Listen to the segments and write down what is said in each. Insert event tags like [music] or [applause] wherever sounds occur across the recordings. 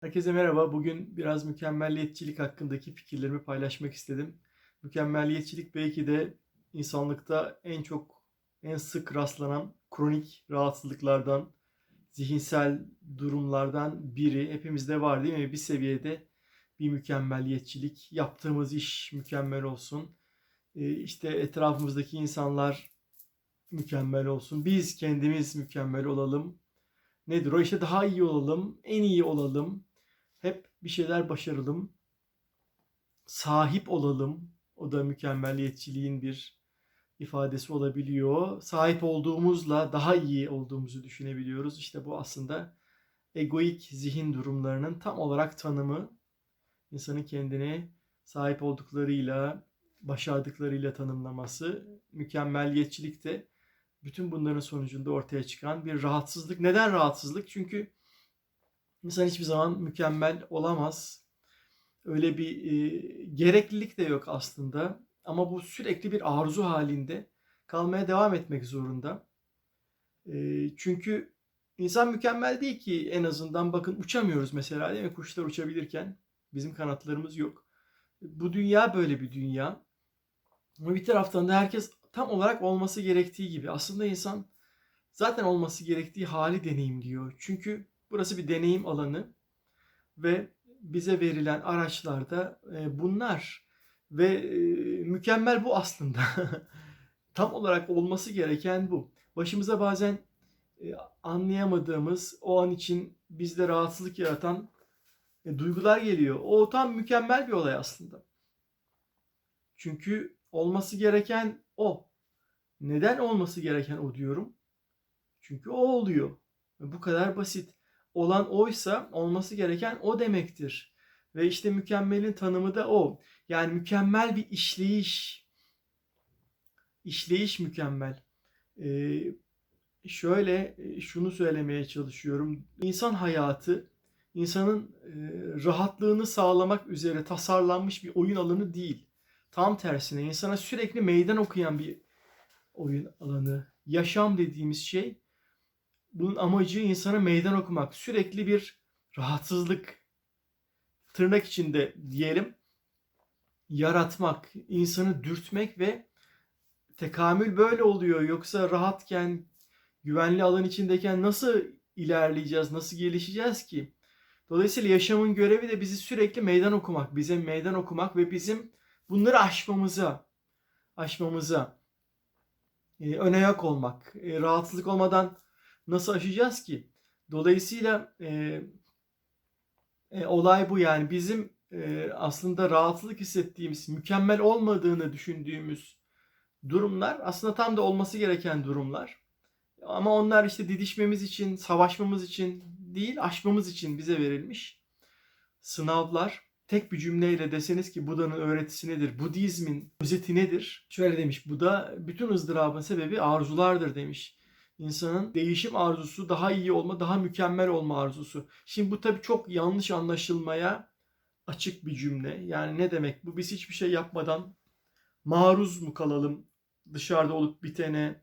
Herkese merhaba. Bugün biraz mükemmelliyetçilik hakkındaki fikirlerimi paylaşmak istedim. Mükemmelliyetçilik belki de insanlıkta en çok, en sık rastlanan kronik rahatsızlıklardan, zihinsel durumlardan biri. Hepimizde var değil mi? Bir seviyede bir mükemmelliyetçilik. Yaptığımız iş mükemmel olsun. Ee, İşte etrafımızdaki insanlar mükemmel olsun. Biz kendimiz mükemmel olalım. Nedir o? İşte daha iyi olalım, en iyi olalım. Hep bir şeyler başaralım. Sahip olalım. O da mükemmelliyetçiliğin bir ifadesi olabiliyor. Sahip olduğumuzla daha iyi olduğumuzu düşünebiliyoruz. İşte bu aslında egoik zihin durumlarının tam olarak tanımı. İnsanın kendini sahip olduklarıyla, başardıklarıyla tanımlaması. Mükemmelliyetçilik de bütün bunların sonucunda ortaya çıkan bir rahatsızlık. Neden rahatsızlık? Çünkü insan hiçbir zaman mükemmel olamaz. Öyle bir e, gereklilik de yok aslında. Ama bu sürekli bir arzu halinde kalmaya devam etmek zorunda. E, çünkü insan mükemmel değil ki en azından bakın uçamıyoruz mesela değil mi? Kuşlar uçabilirken bizim kanatlarımız yok. Bu dünya böyle bir dünya. Ama bir taraftan da herkes tam olarak olması gerektiği gibi. Aslında insan zaten olması gerektiği hali deneyimliyor. Çünkü burası bir deneyim alanı ve bize verilen araçlarda e, bunlar ve e, mükemmel bu aslında. [laughs] tam olarak olması gereken bu. Başımıza bazen e, anlayamadığımız, o an için bizde rahatsızlık yaratan duygular geliyor. O tam mükemmel bir olay aslında. Çünkü olması gereken o. Neden olması gereken o diyorum? Çünkü o oluyor. Bu kadar basit. Olan oysa olması gereken o demektir. Ve işte mükemmelin tanımı da o. Yani mükemmel bir işleyiş. İşleyiş mükemmel. Ee, şöyle şunu söylemeye çalışıyorum. İnsan hayatı insanın e, rahatlığını sağlamak üzere tasarlanmış bir oyun alanı değil. Tam tersine insana sürekli meydan okuyan bir oyun alanı. Yaşam dediğimiz şey bunun amacı insana meydan okumak. Sürekli bir rahatsızlık tırnak içinde diyelim yaratmak, insanı dürtmek ve tekamül böyle oluyor. Yoksa rahatken, güvenli alan içindeyken nasıl ilerleyeceğiz, nasıl gelişeceğiz ki? Dolayısıyla yaşamın görevi de bizi sürekli meydan okumak, bize meydan okumak ve bizim bunları aşmamıza, aşmamıza, e, ön ayak olmak. E, rahatsızlık olmadan nasıl aşacağız ki? Dolayısıyla e, e, olay bu yani bizim e, aslında rahatsızlık hissettiğimiz, mükemmel olmadığını düşündüğümüz durumlar aslında tam da olması gereken durumlar. Ama onlar işte didişmemiz için, savaşmamız için değil, aşmamız için bize verilmiş sınavlar tek bir cümleyle deseniz ki Buda'nın öğretisi nedir? Budizmin özeti nedir? Şöyle demiş Buda, bütün ızdırabın sebebi arzulardır demiş. İnsanın değişim arzusu, daha iyi olma, daha mükemmel olma arzusu. Şimdi bu tabii çok yanlış anlaşılmaya açık bir cümle. Yani ne demek bu? Biz hiçbir şey yapmadan maruz mu kalalım? Dışarıda olup bitene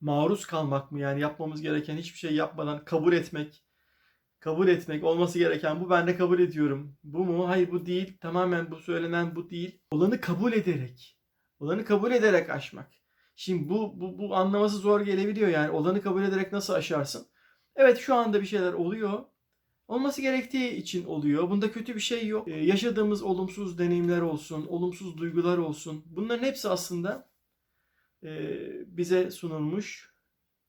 maruz kalmak mı? Yani yapmamız gereken hiçbir şey yapmadan kabul etmek, kabul etmek olması gereken bu ben de kabul ediyorum. Bu mu? Hayır bu değil. Tamamen bu söylenen bu değil. Olanı kabul ederek. Olanı kabul ederek aşmak. Şimdi bu, bu, bu anlaması zor gelebiliyor yani. Olanı kabul ederek nasıl aşarsın? Evet şu anda bir şeyler oluyor. Olması gerektiği için oluyor. Bunda kötü bir şey yok. Ee, yaşadığımız olumsuz deneyimler olsun, olumsuz duygular olsun. Bunların hepsi aslında e, bize sunulmuş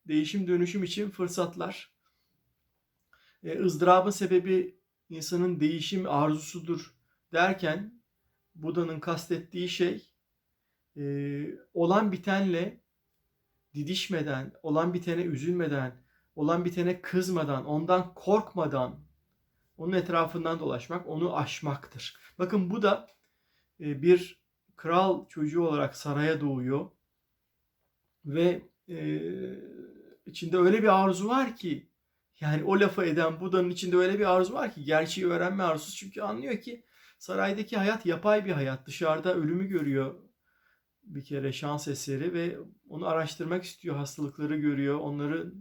değişim dönüşüm için fırsatlar e, ızdırabın sebebi insanın değişim arzusudur derken Buda'nın kastettiği şey e, olan bitenle didişmeden, olan bitene üzülmeden, olan bitene kızmadan, ondan korkmadan onun etrafından dolaşmak, onu aşmaktır. Bakın bu da e, bir kral çocuğu olarak saraya doğuyor ve e, içinde öyle bir arzu var ki yani o lafı eden Buda'nın içinde öyle bir arzu var ki gerçeği öğrenme arzusu çünkü anlıyor ki saraydaki hayat yapay bir hayat. Dışarıda ölümü görüyor bir kere şans eseri ve onu araştırmak istiyor. Hastalıkları görüyor. Onları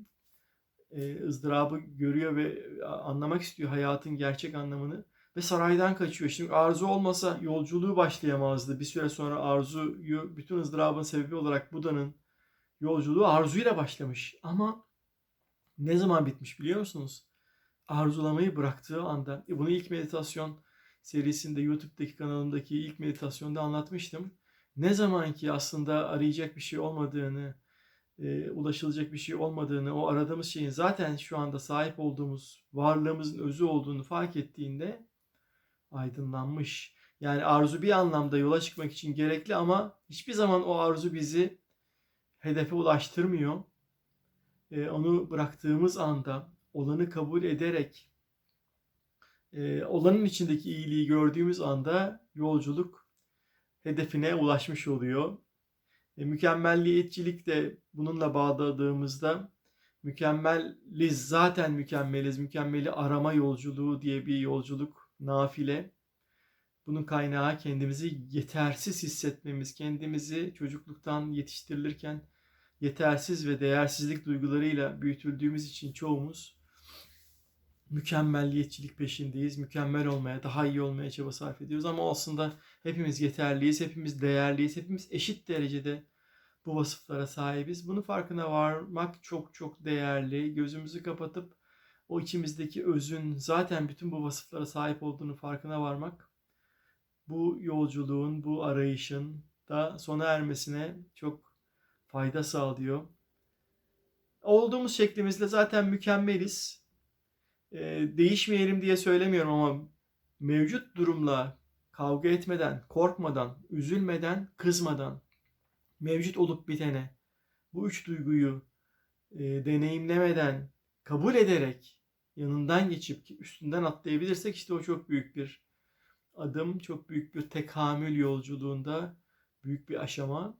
e, ızdırabı görüyor ve anlamak istiyor hayatın gerçek anlamını ve saraydan kaçıyor. Şimdi arzu olmasa yolculuğu başlayamazdı. Bir süre sonra arzuyu bütün ızdırabın sebebi olarak Buda'nın yolculuğu arzuyla başlamış. Ama ne zaman bitmiş biliyor musunuz? Arzulamayı bıraktığı anda. E bunu ilk meditasyon serisinde YouTube'daki kanalımdaki ilk meditasyonda anlatmıştım. Ne zaman ki aslında arayacak bir şey olmadığını, e, ulaşılacak bir şey olmadığını, o aradığımız şeyin zaten şu anda sahip olduğumuz varlığımızın özü olduğunu fark ettiğinde aydınlanmış. Yani arzu bir anlamda yola çıkmak için gerekli ama hiçbir zaman o arzu bizi hedefe ulaştırmıyor. E, onu bıraktığımız anda olanı kabul ederek e, olanın içindeki iyiliği gördüğümüz anda yolculuk hedefine ulaşmış oluyor. E, mükemmelliyetçilik de bununla bağladığımızda mükemmeliz zaten mükemmeliz. Mükemmeli arama yolculuğu diye bir yolculuk nafile. Bunun kaynağı kendimizi yetersiz hissetmemiz, kendimizi çocukluktan yetiştirilirken yetersiz ve değersizlik duygularıyla büyütüldüğümüz için çoğumuz mükemmelliyetçilik peşindeyiz. Mükemmel olmaya, daha iyi olmaya çaba sarf ediyoruz ama aslında hepimiz yeterliyiz, hepimiz değerliyiz, hepimiz eşit derecede bu vasıflara sahibiz. Bunun farkına varmak çok çok değerli. Gözümüzü kapatıp o içimizdeki özün zaten bütün bu vasıflara sahip olduğunu farkına varmak bu yolculuğun, bu arayışın da sona ermesine çok fayda sağlıyor. Olduğumuz şeklimizle zaten mükemmeliz. Ee, değişmeyelim diye söylemiyorum ama mevcut durumla kavga etmeden, korkmadan, üzülmeden, kızmadan, mevcut olup bitene, bu üç duyguyu e, deneyimlemeden, kabul ederek, yanından geçip üstünden atlayabilirsek işte o çok büyük bir adım, çok büyük bir tekamül yolculuğunda büyük bir aşama.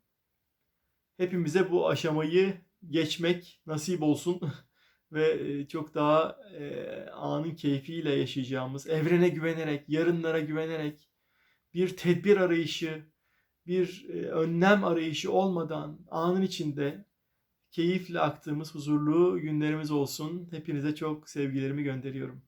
Hepimize bu aşamayı geçmek nasip olsun [laughs] ve çok daha e, anın keyfiyle yaşayacağımız, evrene güvenerek, yarınlara güvenerek bir tedbir arayışı, bir e, önlem arayışı olmadan anın içinde keyifle aktığımız huzurlu günlerimiz olsun. Hepinize çok sevgilerimi gönderiyorum.